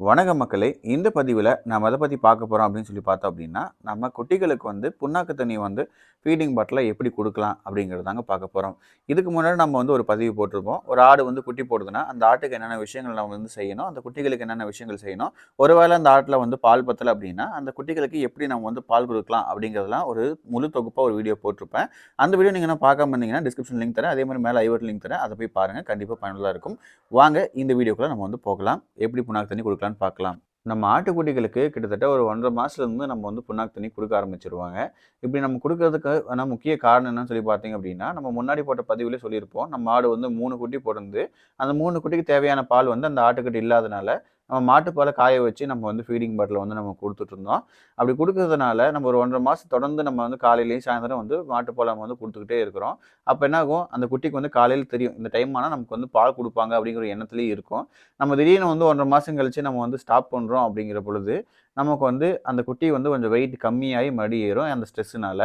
வணக்க மக்களே. இந்த பதிவில் நம்ம அதை பற்றி பார்க்க போகிறோம் அப்படின்னு சொல்லி பார்த்தோம் அப்படின்னா நம்ம குட்டிகளுக்கு வந்து புண்ணாக்கு தண்ணி வந்து ஃபீடிங் பாட்டில் எப்படி கொடுக்கலாம் அப்படிங்கிறது தாங்க பார்க்க போகிறோம் இதுக்கு முன்னாடி நம்ம வந்து ஒரு பதிவு போட்டிருப்போம். ஒரு ஆடு வந்து குட்டி போடுதுன்னா அந்த ஆட்டுக்கு என்னென்ன விஷயங்கள் நம்ம வந்து செய்யணும் அந்த குட்டிகளுக்கு என்னென்ன விஷயங்கள் செய்யணும் ஒருவேளை அந்த ஆட்டில் வந்து பால் பத்தலை அப்படின்னா அந்த குட்டிகளுக்கு எப்படி நம்ம வந்து பால் கொடுக்கலாம் அப்படிங்கிறதுலாம் ஒரு முழு தொகுப்பாக ஒரு வீடியோ போட்டிருப்பேன். அந்த வீடியோ நீங்கள் என்ன பார்க்காம இருந்தீங்கன்னா டிஸ்கிரிப்ஷன் லிங்க் தரேன். அதே மாதிரி மேலே ஐவர் லிங்க் தரேன். அதை போய் பாருங்கள் கண்டிப்பாக பயனுள்ளதாக இருக்கும். வாங்க இந்த வீடியோக்குள்ளே நம்ம வந்து போகலாம். எப்படி புண்ணாக்கு தண்ணி கொடுக்கலாம் கொடுக்கலான்னு பார்க்கலாம். நம்ம ஆட்டுக்குட்டிகளுக்கு கிட்டத்தட்ட ஒரு ஒன்றரை மாதத்துலேருந்து நம்ம வந்து புண்ணாக்கு தண்ணி கொடுக்க ஆரம்பிச்சிருவாங்க. இப்படி நம்ம கொடுக்கறதுக்கு ஆனால் முக்கிய காரணம் என்னன்னு சொல்லி பார்த்தீங்க அப்படின்னா நம்ம முன்னாடி போட்ட பதிவுலேயே சொல்லியிருப்போம். நம்ம ஆடு வந்து மூணு குட்டி பிறந்து அந்த மூணு குட்டிக்கு தேவையான பால் வந்து அந்த ஆட்டுக்குட்டி இல்லாதனால நம்ம மாட்டுப்பாலை காய வச்சு நம்ம வந்து ஃபீடிங் பாட்டில் வந்து நம்ம கொடுத்துட்டு இருந்தோம் அப்படி கொடுக்கறதுனால நம்ம ஒரு ஒன்றரை மாதம் தொடர்ந்து நம்ம வந்து காலையிலையும் சாயந்தரம் வந்து மாட்டுப்பால் நம்ம வந்து கொடுத்துக்கிட்டே இருக்கிறோம். அப்போ என்ன ஆகும் அந்த குட்டிக்கு வந்து காலையில் தெரியும். இந்த டைம் ஆனால் நமக்கு வந்து பால் கொடுப்பாங்க அப்படிங்கிற எண்ணத்துலேயும் இருக்கும். நம்ம திடீர்னு வந்து ஒன்றரை மாதம் கழிச்சு நம்ம வந்து ஸ்டாப் பண்ணுறோம் அப்படிங்கிற பொழுது நமக்கு வந்து அந்த குட்டி வந்து கொஞ்சம் வெயிட் கம்மியாகி மடி ஏறும் அந்த ஸ்ட்ரெஸ்ஸுனால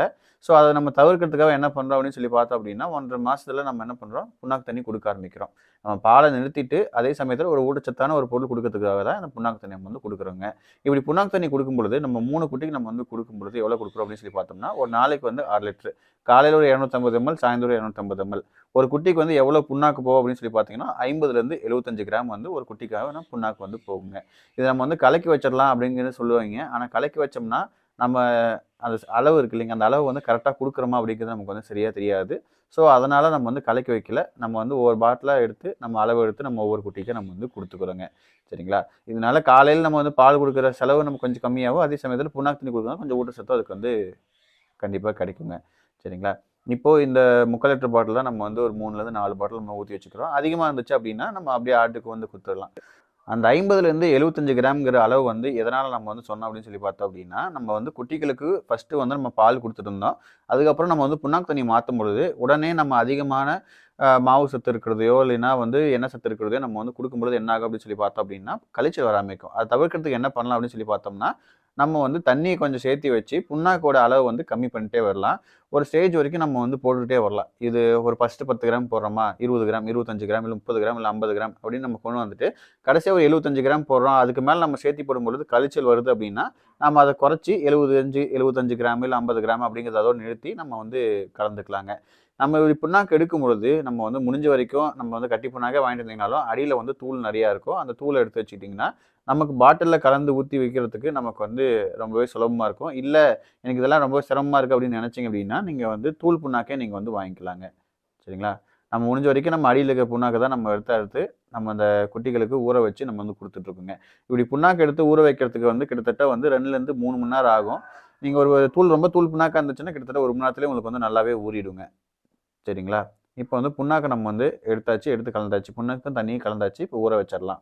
ஸோ அதை நம்ம தவிர்க்கிறதுக்காக என்ன பண்ணுறோம் அப்படின்னு சொல்லி பார்த்தோம் அப்படின்னா ஒன்றரை மாதத்தில் நம்ம என்ன பண்ணுறோம் புண்ணாக்கு தண்ணி கொடுக்க ஆரம்பிக்கிறோம். நம்ம பாலை நிறுத்திட்டு அதே சமயத்தில் ஒரு ஊட்டச்சத்தான ஒரு பொருள் கொடுக்கறதுக்கு கொடுக்கறதுக்காக தான் இந்த புண்ணாக்கு தண்ணி நம்ம வந்து கொடுக்குறோங்க. இப்படி புண்ணாக்கு தண்ணி கொடுக்கும் பொழுது நம்ம மூணு குட்டிக்கு நம்ம வந்து கொடுக்கும் பொழுது எவ்வளோ கொடுக்குறோம் அப்படின்னு சொல்லி பார்த்தோம்னா ஒரு நாளைக்கு வந்து ஆறு லிட்டரு. காலையில் ஒரு இரநூத்தம்பது எம்எல் சாயந்தரம் இரநூத்தம்பது எம்எல் ஒரு குட்டிக்கு வந்து எவ்வளோ புண்ணாக்கு போகும் அப்படின்னு சொல்லி பார்த்தீங்கன்னா ஐம்பதுலேருந்து எழுபத்தஞ்சு கிராம் வந்து ஒரு குட்டிக்காக நம்ம புண்ணாக்கு வந்து போகுங்க. இதை நம்ம வந்து கலக்கி வச்சிடலாம் அப்படிங்கிறது சொல்லுவாங்க. ஆனால் கலக்கி வச்சோம்னா நம்ம அந்த அளவு இருக்கு இல்லைங்க அந்த அளவு வந்து கரெக்டாக கொடுக்குறோமா அப்படிங்கிறது நமக்கு வந்து சரியாக தெரியாது. ஸோ அதனால் நம்ம வந்து கலக்கி வைக்கல. நம்ம வந்து ஒவ்வொரு பாட்டிலாக எடுத்து நம்ம அளவு எடுத்து நம்ம ஒவ்வொரு குட்டிக்கு நம்ம வந்து கொடுத்துக்குறோங்க. சரிங்களா? இதனால காலையில் நம்ம வந்து பால் கொடுக்குற செலவு நம்ம கொஞ்சம் கம்மியாகும். அதே சமயத்தில் புண்ணாக்கு தண்ணி கொடுக்கணும் கொஞ்சம் ஊட்டச்சத்தும் அதுக்கு வந்து கண்டிப்பாக கிடைக்குங்க. சரிங்களா? இப்போது இந்த முக்கால் லிட்டர் பாட்டில் தான் நம்ம வந்து ஒரு மூணுலேருந்து நாலு பாட்டில் நம்ம ஊற்றி வச்சுக்கிறோம். அதிகமாக இருந்துச்சு அப்படின்னா நம்ம அப்படியே ஆட்டுக்கு வந்து கொடுத்துடலாம். அந்த ஐம்பதுலேருந்து எழுபத்தஞ்சு கிராம்ங்கிற அளவு வந்து எதனால் நம்ம வந்து சொன்னோம் அப்படின்னு சொல்லி பார்த்தோம் அப்படின்னா நம்ம வந்து குட்டிகளுக்கு ஃபஸ்ட்டு வந்து நம்ம பால் கொடுத்துட்டு இருந்தோம் அதுக்கப்புறம் நம்ம வந்து புண்ணாக்கு தண்ணி மாற்றும் பொழுது உடனே நம்ம அதிகமான மாவு சத்து இருக்கிறதையோ இல்லைன்னா வந்து எண்ணெய் சத்து இருக்கிறதையோ நம்ம வந்து கொடுக்கும்பொழுது என்ன ஆகும் அப்படின்னு சொல்லி பார்த்தோம் அப்படின்னா கழிச்சல் வர ஆரம்பிக்கும் அதை தவிர்க்கிறதுக்கு என்ன பண்ணலாம் அப்படின்னு சொல்லி பார்த்தோம்னா நம்ம வந்து தண்ணியை கொஞ்சம் சேர்த்து வச்சு புண்ணாக்கோட அளவு வந்து கம்மி பண்ணிட்டே வரலாம். ஒரு ஸ்டேஜ் வரைக்கும் நம்ம வந்து போட்டுகிட்டே வரலாம். இது ஒரு ஃபஸ்ட்டு பத்து கிராம் போடுறோமா? இருபது கிராம் இருபத்தஞ்சு கிராம் இல்லை முப்பது கிராம் இல்லை ஐம்பது கிராம் அப்படின்னு நம்ம கொண்டு வந்துட்டு கடைசியாக ஒரு எழுபத்தஞ்சு கிராம் போடுறோம். அதுக்கு மேலே நம்ம சேர்த்தி போடும்பொழுது கழிச்சல் வருது அப்படின்னா நம்ம அதை குறைச்சி எழுபது அஞ்சு எழுபத்தஞ்சு கிராம் இல்லை ஐம்பது கிராம் அப்படிங்கிறத நிறுத்தி நம்ம வந்து கலந்துக்கலாங்க. நம்ம இப்படி புண்ணாக்கு எடுக்கும் பொழுது நம்ம வந்து முடிஞ்ச வரைக்கும் நம்ம வந்து கட்டி புண்ணாக்கே வாங்கிட்டு இருந்தீங்கனாலும் அடியில் வந்து தூள் நிறையா இருக்கும். அந்த தூளை எடுத்து வச்சுக்கிட்டிங்கன்னா நமக்கு பாட்டிலில் கலந்து ஊற்றி வைக்கிறதுக்கு நமக்கு வந்து ரொம்பவே சுலபமாக இருக்கும். இல்லை எனக்கு இதெல்லாம் ரொம்ப சிரமமாக இருக்குது அப்படின்னு நினச்சிங்க அப்படின்னா நீங்கள் வந்து தூள் புண்ணாக்கே நீங்கள் வந்து வாங்கிக்கலாங்க. சரிங்களா? நம்ம முடிஞ்ச வரைக்கும் நம்ம அடியில் இருக்கிற புண்ணாக்கை தான் நம்ம எடுத்து அறுத்து நம்ம அந்த குட்டிகளுக்கு ஊற வச்சு நம்ம வந்து கொடுத்துட்ருக்கோங்க. இப்படி புண்ணாக்கு எடுத்து ஊற வைக்கிறதுக்கு வந்து கிட்டத்தட்ட வந்து ரெண்டுலேருந்து மூணு மணி நேரம் ஆகும். நீங்கள் ஒரு தூள் ரொம்ப தூள் புண்ணாக்கா இருந்துச்சுன்னா கிட்டத்தட்ட ஒரு மணி நேரத்துலேயே உங்களுக்கு வந்து நல்லாவே ஊறிடுங்க. சரிங்களா? இப்போ வந்து புண்ணாக்கை நம்ம வந்து எடுத்தாச்சு எடுத்து கலந்தாச்சு. புண்ணாக்கும் தண்ணியும் கலந்தாச்சு இப்போ ஊற வச்சிடலாம்.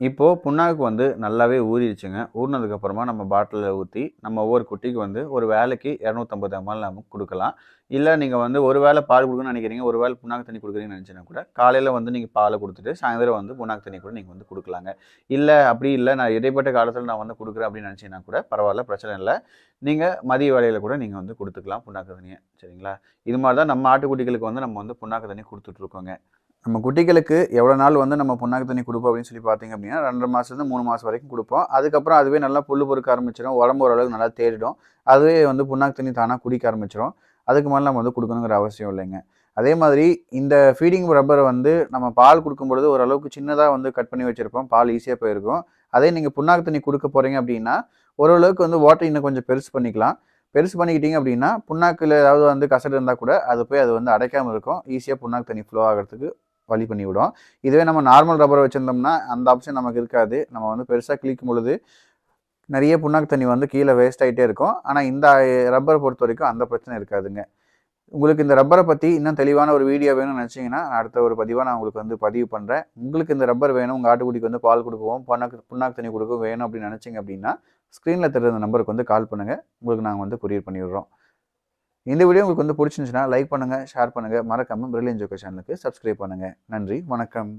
இப்போது புண்ணாக்கு வந்து நல்லாவே ஊறிடுச்சுங்க. ஊறினதுக்கப்புறமா நம்ம பாட்டிலில் ஊற்றி நம்ம ஒவ்வொரு குட்டிக்கு வந்து ஒரு வேலைக்கு இரநூத்தம்பது எம்எல் நம்ம கொடுக்கலாம். இல்லை நீங்கள் வந்து ஒரு வேளை பால் கொடுக்கணும்னு நினைக்கிறீங்க ஒரு வேளை புண்ணாக்கு தண்ணி கொடுக்குறீங்கன்னு நினச்சினா கூட காலையில் வந்து நீங்கள் பாலை கொடுத்துட்டு சாயந்தரம் வந்து புண்ணாக்கு தண்ணி கூட நீங்கள் வந்து கொடுக்கலாங்க. இல்லை அப்படி இல்லை நான் இடைப்பட்ட காலத்தில் நான் வந்து கொடுக்குறேன் அப்படின்னு நினச்சிங்கன்னா கூட பரவாயில்ல பிரச்சனை இல்லை. நீங்கள் மதிய வேலையில் கூட நீங்கள் வந்து கொடுத்துக்கலாம் புண்ணாக்கு தண்ணியை சரிங்களா? இது மாதிரி தான் நம்ம ஆட்டுக்குட்டிகளுக்கு வந்து நம்ம வந்து புண்ணாக்கு தண்ணி கொடுத்துட்ருக்கோங்க நம்ம குட்டிகளுக்கு எவ்வளோ நாள் வந்து நம்ம புண்ணாக்கு தண்ணி கொடுப்போம் அப்படின்னு சொல்லி பார்த்தீங்க அப்படின்னா ரெண்டரை மாதத்துலேருந்து மூணு மாதம் வரைக்கும் கொடுப்போம். அதுக்கப்புறம் அதுவே நல்லா புல் பொறுக்க ஆரம்பிச்சிடும். உடம்பு ஓரளவுக்கு நல்லா தேடிடும் அதுவே வந்து புண்ணாக்கு தண்ணி தானாக குடிக்க ஆரம்பிச்சிடும். அதுக்கு மேலே நம்ம வந்து கொடுக்கணுங்கிற அவசியம் இல்லைங்க. அதே மாதிரி இந்த ஃபீடிங் ரப்பரை வந்து நம்ம பால் கொடுக்கும் பொழுது ஓரளவுக்கு சின்னதாக வந்து கட் பண்ணி வச்சுருப்போம். பால் ஈஸியாக போயிருக்கும். அதே நீங்கள் புண்ணாக்கு தண்ணி கொடுக்க போகிறீங்க அப்படின்னா ஓரளவுக்கு வந்து வாட்டர் இன்னும் கொஞ்சம் பெருசு பண்ணிக்கலாம். பெருசு பண்ணிக்கிட்டீங்க அப்படின்னா புண்ணாக்கில் ஏதாவது வந்து கசடு இருந்தால் கூட அது போய் அது வந்து அடைக்காமல் இருக்கும். ஈஸியாக புண்ணாக்கு தண்ணி ஃப்ளோ ஆகிறதுக்கு வழி பண்ணிவிடும் இதுவே நம்ம நார்மல் ரப்பர் வச்சுருந்தோம்னா அந்த ஆப்ஷன் நமக்கு இருக்காது. நம்ம வந்து பெருசாக கிளிக்கும் பொழுது நிறைய புண்ணாக்கு தண்ணி வந்து கீழே வேஸ்ட் ஆகிட்டே இருக்கும். ஆனால் இந்த ரப்பரை பொறுத்த வரைக்கும் அந்த பிரச்சனை இருக்காதுங்க. உங்களுக்கு இந்த ரப்பரை பற்றி இன்னும் தெளிவான ஒரு வீடியோ வேணும்னு நினச்சிங்கன்னா அடுத்த ஒரு பதிவாக நான் உங்களுக்கு வந்து பதிவு பண்ணுறேன் உங்களுக்கு இந்த ரப்பர் வேணும் உங்கள் ஆட்டுக்குட்டிக்கு வந்து பால் கொடுக்கவும் புண்ணாக்கு புண்ணாக்கு தண்ணி கொடுக்கவும் வேணும் அப்படின்னு நினச்சிங்க அப்படின்னா ஸ்க்ரீனில் தெரிஞ்ச நம்பருக்கு வந்து கால் பண்ணுங்கள் உங்களுக்கு நாங்கள் வந்து கொரியர் பண்ணிவிடுறோம் இந்த வீடியோ உங்களுக்கு வந்து பிடிச்சிருந்துச்சுன்னா லைக் பண்ணுங்கள் ஷேர் பண்ணுங்கள் மறக்காமல் பிரில்லியன் ஜோக்கர் சேனலுக்கு சப்ஸ்கிரைப் பண்ணுங்கள் நன்றி வணக்கம்.